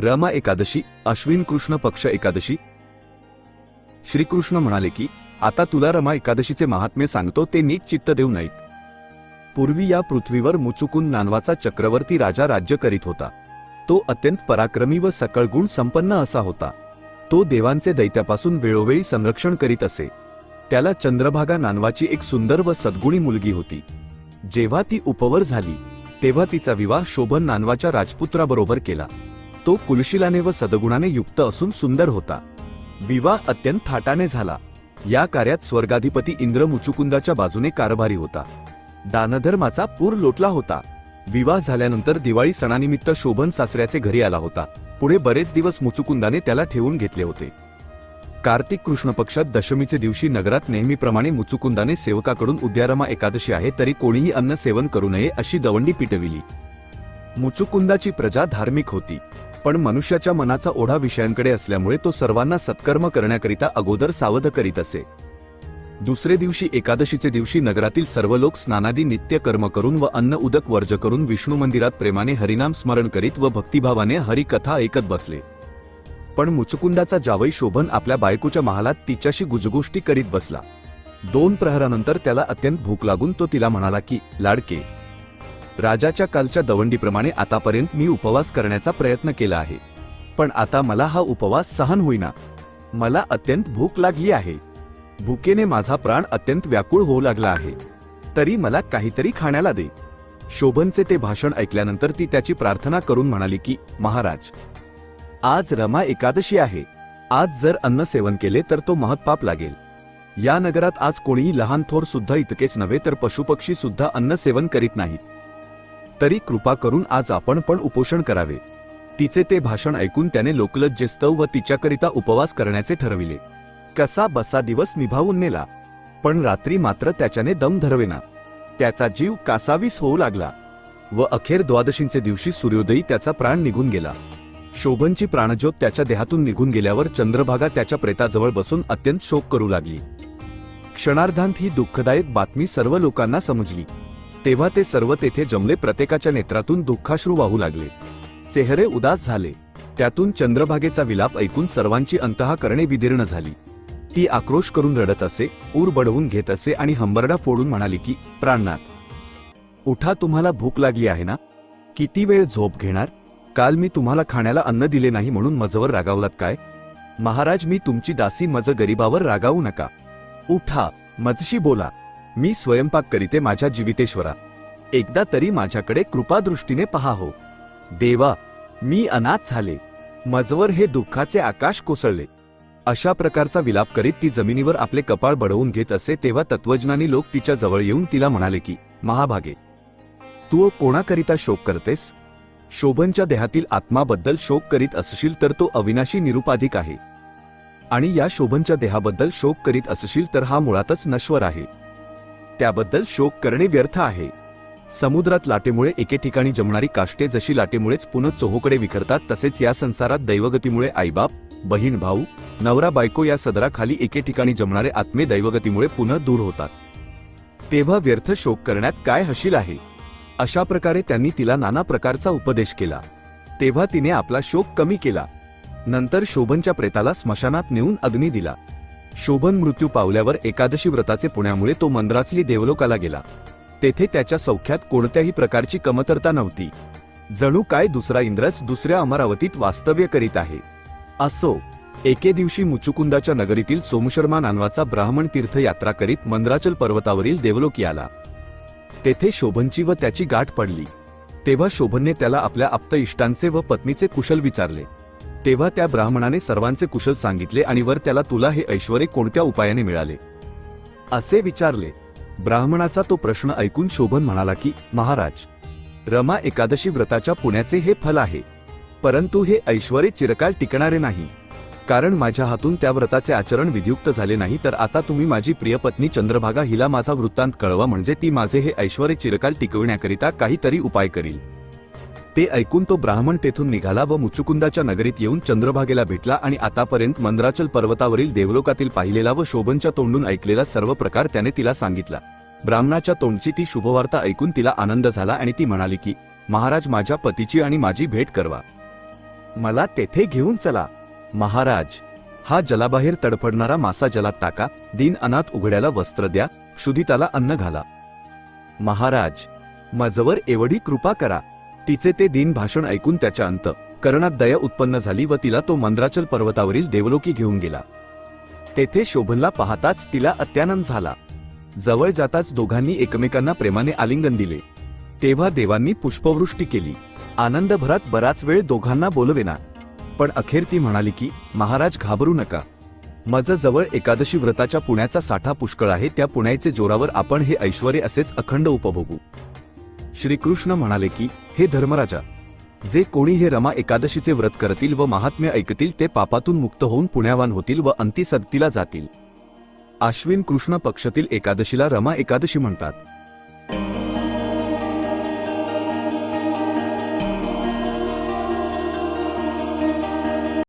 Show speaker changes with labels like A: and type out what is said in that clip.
A: रमा एकादशी अश्विन कृष्ण पक्ष एकादशी. श्रीकृष्ण म्हणाले की आता तुला रमा एकादशीचे महात्म्य सांगतो ते नीट चित्त देऊ नयेत. पूर्वी या पृथ्वीवर मुचुकून नानवाचा चक्रवर्ती राजा राज्य करीत होता. तो अत्यंत पराक्रमी व सकळ गुण संपन्न असा होता. तो देवांचे दैत्यापासून वेळोवेळी संरक्षण करीत असे. त्याला चंद्रभागा नानवाची एक सुंदर व सद्गुणी मुलगी होती. जेव्हा ती उपवर झाली तेव्हा तिचा विवाह शोभन नानवाच्या राजपुत्राबरोबर केला. तो कुलशिलाने व सदगुणाने युक्त असून सुंदर होता. विवाह अत्यंत थाटाने झाला. या कार्यात स्वर्गाधिपती इंद्र मुचुकुंदाच्या बाजूने कारभारी होता. दानधर्माचा पूर लोटला होता. विवाह झाल्यानंतर दिवाळी सणानिमित्त शोभन सासऱ्याचे घरी आला होता. पुढे बरेच दिवस मुचुकुंदाने त्याला ठेवून घेतले होते. कार्तिक कृष्ण पक्षात दशमीचे दिवशी नगरात नेहमीप्रमाणे मुचुकुंदाने सेवकाकडून उद्यारमा एकादशी आहे तरी कोणीही अन्न सेवन करू नये अशी दवंडी पिटविली. मुचुकुंदाची प्रजा धार्मिक होती. पण मनुष्याच्या मनाचा ओढा विषयांकडे असल्यामुळे तो सर्वांना सत्कर्म करण्याकरिता अगोदर सावध करीत असे. दुसरे दिवशी एकादशीचे दिवशी नगरातील सर्व लोक स्नानादी नित्य कर्म करून व अन्न उदक वर्ज करून विष्णू मंदिरात प्रेमाने हरिनाम स्मरण करीत व भक्तिभावाने हरिकथा ऐकत बसले. पण मुचुकुंदाचा जावई शोभन आपल्या बायकोच्या महालात तिच्याशी गुजगोष्टी करीत बसला. दोन प्रहरानंतर त्याला अत्यंत भूक लागून तो तिला म्हणाला की लाडके राजाच्या कालच्या दवंडीप्रमाणे आतापर्यंत मी उपवास करण्याचा प्रयत्न केला आहे. पण आता मला हा उपवास सहन होईना. मला अत्यंत भूक लागली आहे. भूकेने माझा प्राण अत्यंत व्याकुळ होऊ लागला आहे. तरी मला काहीतरी खाण्याला दे. शोभनचे ते भाषण ऐकल्यानंतर ती त्याची प्रार्थना करून म्हणाली की महाराज आज रमा एकादशी आहे. आज जर अन्न सेवन केले तर तो महत्पाप लागेल. या नगरात आज कोणीही लहान थोर सुद्धा इतकेच नव्हे तर पशुपक्षी सुद्धा अन्न सेवन करीत नाहीत. तरी कृपा करून आज आपण पण उपोषण करावे. तिचे ते भाषण ऐकून त्याने लोकलज्जेस्तव व तिच्याकरिता उपवास करण्याचे ठरविले. कसा बसा दिवस निभावून नेला. पण रात्री मात्र त्याच्याने दम धरवेना. त्याचा जीव कासावीस होऊ लागला. व अखेर द्वादशींचे दिवशी सूर्योदयी त्याचा प्राण निघून गेला. शोभनची प्राणज्योत त्याच्या देहातून निघून गेल्यावर चंद्रभागा त्याच्या प्रेताजवळ बसून अत्यंत शोक करू लागली. क्षणार्धांत ही दुःखदायक बातमी सर्व लोकांना समजली. तेव्हा ते सर्व तेथे जमले प्रत्येकाच्या नेत्रातून दुःखाश्रू वाहू लागले. चेहरे उदास झाले. त्यातून चंद्रभागेचा विलाप ऐकून सर्वांची अंतःकरणे विदीर्ण झाली. ती आक्रोश करून रडत असे ऊर बडवून घेत असे आणि हंबरडा फोडून म्हणाली की प्राणनाथ उठा तुम्हाला भूक लागली आहे ना? किती वेळ झोप घेणार? काल मी तुम्हाला खाण्याला अन्न दिले नाही म्हणून मजवर रागावलात काय? महाराज मी तुमची दासी मज गरीबावर रागावू नका. उठा मजशी बोला. मी स्वयंपाक करीते माझ्या जीवितेश्वरा. एकदा तरी माझ्याकडे कृपादृष्टीने पहा हो. देवा मी अनाथ झाले. मजवर हे दुःखाचे आकाश कोसळले. अशा प्रकारचा विलाप करीत ती जमिनीवर आपले कपाळ बडवून घेत असे तेव्हा तत्वज्ञानी लोक तिच्या जवळ येऊन तिला म्हणाले की महाभागे तू कोणाकरिता शोक करतेस? शोभनच्या देहातील आत्माबद्दल शोक करीत असशील तर तो अविनाशी निरुपाधिक आहे. आणि या शोभनच्या देहाबद्दल शोक करीत असशील तर हा मुळातच नश्वर आहे. त्याबद्दल शोक करणे व्यर्थ आहे. समुद्रात लाटेमुळे एके ठिकाणी जमणारी काष्टे जशी लाटेमुळेच पुन्हा चोहोकडे विखरतात तसेच या संसारात दैवगतीमुळे आईबाप बहीण भाऊ नवरा बायको या सदराखाली एके ठिकाणी जमणारे आत्मे दैवगतीमुळे पुन्हा दूर होतात. तेव्हा व्यर्थ शोक करण्यात काय हशील आहे? अशा प्रकारे त्यांनी तिला नाना प्रकारचा उपदेश केला. तेव्हा तिने आपला शोक कमी केला. नंतर शोभनच्या प्रेताला स्मशानात नेऊन अग्नी दिला. शोभन मृत्यू पावल्यावर एकादशी व्रताचे पुण्यामुळे तो मंद्राचली देवलोकाला गेला. तेथे त्याच्या सौख्यात कोणत्याही प्रकारची कमतरता नव्हती. जणू काय दुसरा इंद्रच दुसऱ्या अमरावतीत वास्तव्य करीत आहे. असो एके दिवशी मुचुकुंदाच्या नगरीतील सोमशर्मा नानवाचा ब्राह्मण तीर्थ यात्रा करीत मंद्राचल पर्वतावरील देवलोकी आला तेथे शोभनची व त्याची गाठ पडली. तेव्हा शोभनने त्याला आपल्या आप्त इष्टांचे व पत्नीचे कुशल विचारले. तेव्हा त्या ब्राह्मणाने सर्वांचे कुशल सांगितले आणि वर त्याला तुला हे ऐश्वर कोणत्या उपायाने मिळाले? असे विचारले. ब्राह्मणाचा तो प्रश्न ऐकून शोभन म्हणाला की महाराज रमा एकादशी व्रताच्या पुण्याचे हे फल आहे. परंतु हे ऐश्वर चिरकाल टिकणारे नाही. कारण माझ्या हातून त्या व्रताचे आचरण विधियुक्त झाले नाही तर आता तुम्ही माझी प्रिय पत्नी चंद्रभागा हिला माझा वृत्तांत कळवा म्हणजे ती माझे हे ऐश्वर चिरकाल टिकविण्याकरिता काहीतरी उपाय करील. ते ऐकून तो ब्राह्मण तेथून निघाला व मुचुकुंदाच्या नगरीत येऊन चंद्रभागेला भेटला आणि आतापर्यंत मंद्राचल पर्वतावरील देवलोकातील पाहिलेला व शोभनच्या तोंडून ऐकलेला सर्व प्रकार त्याने तिला सांगितला. ब्राह्मणाच्या तोंडची ती शुभवार्ता ऐकून तिला आनंद झाला आणि ती म्हणाली की महाराज माझ्या पतीची आणि माझी भेट करवा. मला तेथे घेऊन चला. महाराज हा जलाबाहेर तडफडणारा मासा जलात टाका दिन अनाथ उघड्याला वस्त्र द्या क्षुधिताला अन्न घाला. महाराज मजवर एवढी कृपा करा. तिचे ते दिन भाषण ऐकून त्याच्या अंत करणात दया उत्पन्न झाली व तिला तो मंद्राचल पर्वतावरील देवलोकी घेऊन गेला. तेथे शोभनला पाहताच तिला अत्यानंद झाला. जवळ जाताच दोघांनी एकमेकांना प्रेमाने आलिंगन दिले. तेव्हा देवांनी पुष्पवृष्टी केली. आनंदभरात बराच वेळ दोघांना बोलवेना. पण अखेर ती म्हणाली की महाराज घाबरू नका. माझं जवळ एकादशी व्रताच्या पुण्याचा साठा पुष्कळ आहे. त्या पुण्याचे जोरावर आपण हे ऐश्वर असेच अखंड उपभोगू. श्रीकृष्ण म्हणाले की हे धर्मराजा जे कोणी हे रमा एकादशीचे व्रत करतील व महात्म्य ऐकतील ते पापातून मुक्त होऊन पुण्यावान होतील व अंतिसक्तीला जातील. आश्विन कृष्ण पक्षातील एकादशीला रमा एकादशी म्हणतात.